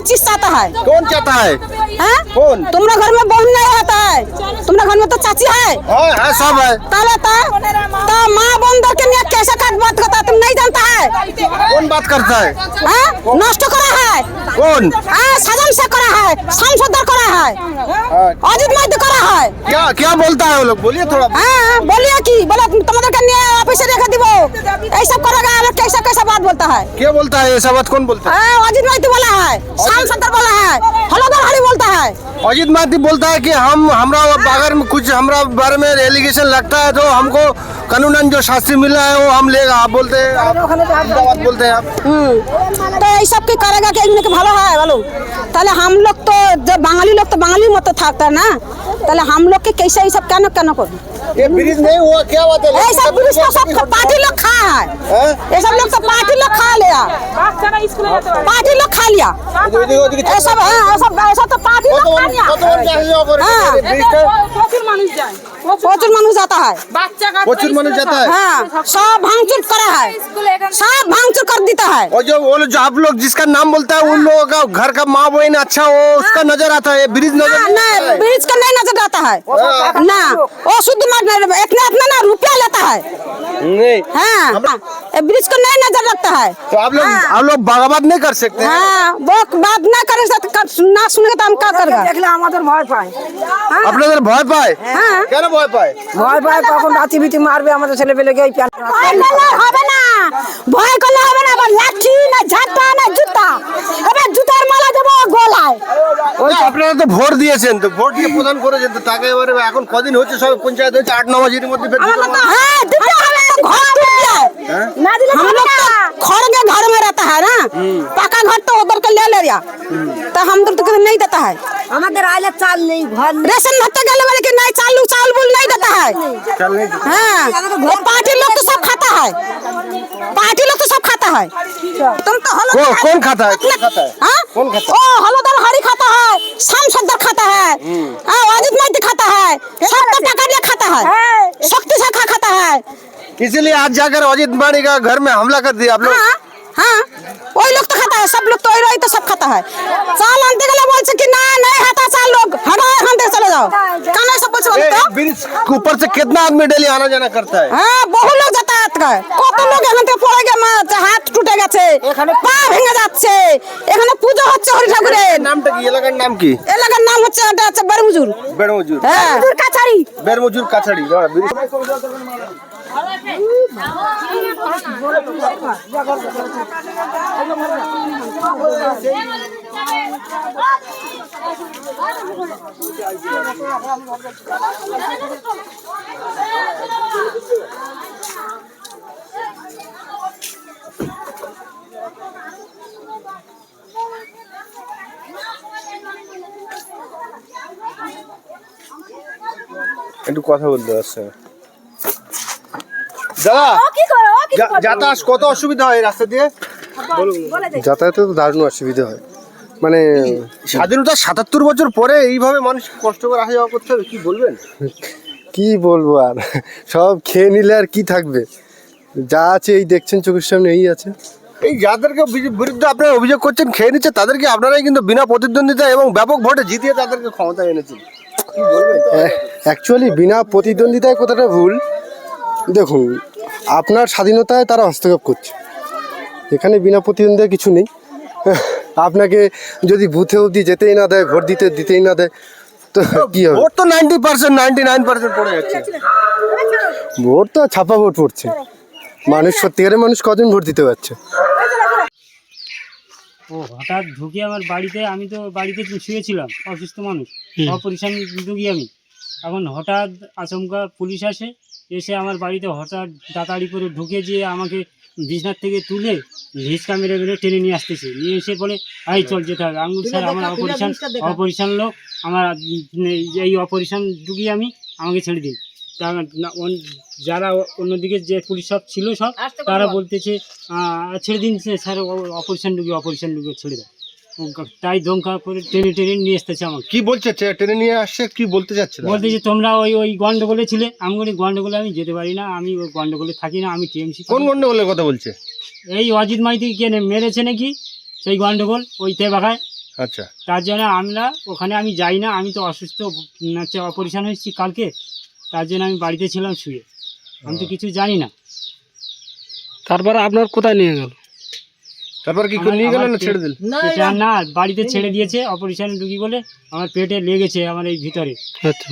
चीज चाहता है कौन चाहता है हैं? कौन तुम्हारा घर में बहन नहीं होता है तुम्हारा घर में तो चाची है हाँ है सब है ताले ता तो माँ बंद के लिए कैसे का बात करता है तुम नहीं जानता है कौन बात करता है हैं? नष्ट करा है कौन हाँ, सदन से करा है सांसद करा है अजित माइती करा है। क्या क्या बोलता है वो लोग? बोलिए थोड़ा। हाँ, हाँ बोलिए कि बोला तुम्हारे कन्या ऑफिसर रेखा वो ऐसा करोगा लोग कैसा कैसा बात बोलता है? क्या बोलता है ऐसा बात कौन बोलता है? हाँ, अजीत माइती बोला है शाम सत्तर बोला है हलोदर हरी बोलता है। अजीत माइती बोलता है कि हम हमारा में कुछ हमारा बारे में एलिगेशन लगता है तो हमको कानूनन जो शास्त्री मिला है वो हम लेगा। आप बोलते हैं आप बोलते हैं आप। हम्म, तो ये सब के करेगा कि भलो है बोलो ताले हम लोग तो जब बंगाली लोग तो बंगाली मत तो था ना। তাহলে हम लोग के कैसे ये सब क्या न क्या न कर ये ब्रिज नहीं हुआ क्या बात है ये सब पुलिस तो सब पार्टी लोग खा है हैं? ये सब लोग तो पार्टी लोग खा लिया पार्टी लोग खा लिया ওদিকে ওদিকে ये सब हाँ, ये सब ये सब तो पार्टी लोग खा लिया কতবার চাকরি যাওয়া করে হ্যাঁ। এই ব্রিজটা প্রচুর মানুষ যায় प्रचुर मानुष जाता है বাচ্চা কাচ্চা প্রচুর মানুষ जाता है हाँ सब भांगचूर करा है सब भांगचूर कर देता है और जो वो लोग जो आप लोग जिसका नाम बोलता है उन लोगों का घर का माँ बहन अच्छा हो उसका नजर आता है ये ब्रिज नजर हाँ, नहीं आता नहीं है। ब्रिज का नहीं नजर आता है ना वो शुद्ध मार इतना इतना ना रुपया लेता है नहीं हाँ ये ब्रिज को नहीं नजर रखता है तो आप लोग हाँ। आप लोग बगावत नहीं कर सकते हैं हाँ वो बात ना करे तो कर- ना सुनेगा तो हम क्या करेगा দেখলে আমাদের ভয় পায় আপনাদের ভয় পায় হ্যাঁ। কেন ভয় পায় ভয় পায় কখন রাতি বিতি মারবে আমাদের ছেলে পেলেকে ওই প্যান্ট ভয় করলে হবে না ভয় করলে হবে না আবার লাঠি না ঝাঁটা না জুতা এবার জুতার মালা দেবো গলায় ওই আপনারা তো ভোট দিয়েছেন তো ভোট দিয়ে প্রদান করেছেন তো তাকে এবারে এখন কদিন হচ্ছে সব পঞ্চায়েত হচ্ছে আট ন মাসের মধ্যে ফের দিতে হবে। हाँ दिखा हमें तो घर टूट गया ना दिले हम लोग तो खड़ के घर में रहता है ना पक्का घर तो उधर के ले ले लिया तो हम तो तो नहीं देता है আমাদের আইলে চাল নেই ঘর নেই रेशन भत्ता गले वाले के नहीं चालू चाल बुल नहीं देता है चल नहीं हाँ वो पार्टी लोग तो सब खाता है पार्टी लोग तो सब खाता है तुम तो हलो कौन कौन खाता है कौन खाता है हाँ कौन खाता है ओ हलोदार हरी खाता है शाम सद्दर खाता है हाँ वाजिद मैं खाता है सब तो लिया खाता है शक्ति से खा खाता है इसीलिए आज जाकर वाजिद मारी का घर में हमला कर दिया आप लोग हाँ हाँ लोग तो खाता है सब लोग तो তো ওই তো সব খাতা হয়। চাল আনতে গেলে বলছে কি না নাই হাতা চাল লোক হটো এখান থেকে চলে যাও। কেন সব বলছে বলো তো? तो के ऊपर से कितना आदमी डेली आना जाना करता है हाँ बहुत लोग यातायात का है कत लोग यहाँ টুটে পা ভেঙে যাচ্ছে। এখানে পুজো হচ্ছে হরি ঠাকুরের নামটা কি? এলাকার নাম কি? এলাকার নাম হচ্ছে এটা হচ্ছে বারমুজুর বেড়মজুর। হ্যাঁ। কাছারি বেড়মজুর কাছাড়ি একটু কথা বলতে পারছে দাদা যা- যাতায়াত কত অসুবিধা হয় রাস্তা দিয়ে? যাতায়াতে তো দারুণ অসুবিধা হয়। মানে স্বাধীনতা সাতাত্তর বছর পরে এইভাবে মানুষ কষ্ট করে আসা যাওয়া করতে হবে কি বলবেন? কি বলব আর? সব খেয়ে নিলে আর কি থাকবে? যা আছে এই দেখছেন চোখের সামনে এই আছে। এই যাদেরকে বিরুদ্ধে আপনারা অভিযোগ করছেন খেয়ে নিচ্ছে তাদেরকে আপনারাই কিন্তু বিনা প্রতিদ্বন্দ্বিতা এবং ব্যাপক ভোটে জিতিয়ে তাদেরকে ক্ষমতায় এনেছেন। কি বলবেন? অ্যাকচুয়ালি বিনা প্রতিদ্বন্দ্বিতায় কথাটা ভুল। দেখুন আপনার স্বাধীনতায় তারা হস্তক্ষেপ করছে। এখানে বিনা প্রতিদ্বন্দ্বিতা কিছু নেই। আপনাকে যদি বুথে অবধি যেতেই না দেয় ভোট দিতে দিতেই না দেয় তো কি হবে? ভোট তো ninety percent ninety nine percent পড়ে যাচ্ছে। ভোট তো ছাপা ভোট পড়ছে। মানুষ সত্যিকারের মানুষ কজন ভোট দিতে পারছে? ও হঠাৎ ঢুকে আমার বাড়িতে আমি তো বাড়িতে শুয়েছিলাম অসুস্থ মানুষ। অপরিশান রুগী আমি। এখন হঠাৎ আচমকা পুলিশ আসে এসে আমার বাড়িতে হঠাৎ দাতাড়ি করে ঢুকে যেয়ে আমাকে বিছনার থেকে তুলে ভিসকা মেরে মেরে টেনে নিয়ে আসতেছে। নিয়ে এসে বলে আই চল যেতে হবে। আঙুল স্যার আমার অপারেশন অপারেশন লোক আমার এই অপারেশন রুগী আমি আমাকে ছেড়ে দিন। যারা অন্যদিকে যে পুলিশ সব ছিল সব তারা বলতেছে ছেড়ে দিন স্যার অপারেশন রুগী অপারেশন রুগী ছেড়ে দেয় তাই দমকা করে টেনে টেনে নিয়ে আসতেছে আমাকে। কি বলছে? ট্রে- ট্রেনে নিয়ে আসছে? কি বলতে চাচ্ছে? বলতে যে তোমরা ওই ওই গন্ডগোলে ছিলে। আমি বলি গন্ডগোলে আমি যেতে পারি না। আমি ওই গন্ডগোলে থাকি না। আমি টিএমসি কোন গন্ডগোলের কথা বলছে? এই অজিত মাইতি কে নে- মেরেছে নাকি? সেই গন্ডগোল ওই তেবাগায়। আচ্ছা। তার জন্য আমরা ওখানে আমি যাই না। আমি তো অসুস্থ উম, হচ্ছে অপারেশন হয়েছি কালকে। তার জন্য আমি বাড়িতে ছিলাম শুয়ে। আমি তো কিছু জানি না। তারপরে আপনার কোথায় নিয়ে গেল? তারপর কি নিয়ে গেল না ছেড়ে দিল? না বাড়িতে ছেড়ে দিয়েছে অপারেশন রুগী বলে আমার পেটে লেগেছে আমার এই ভিতরে। আচ্ছা।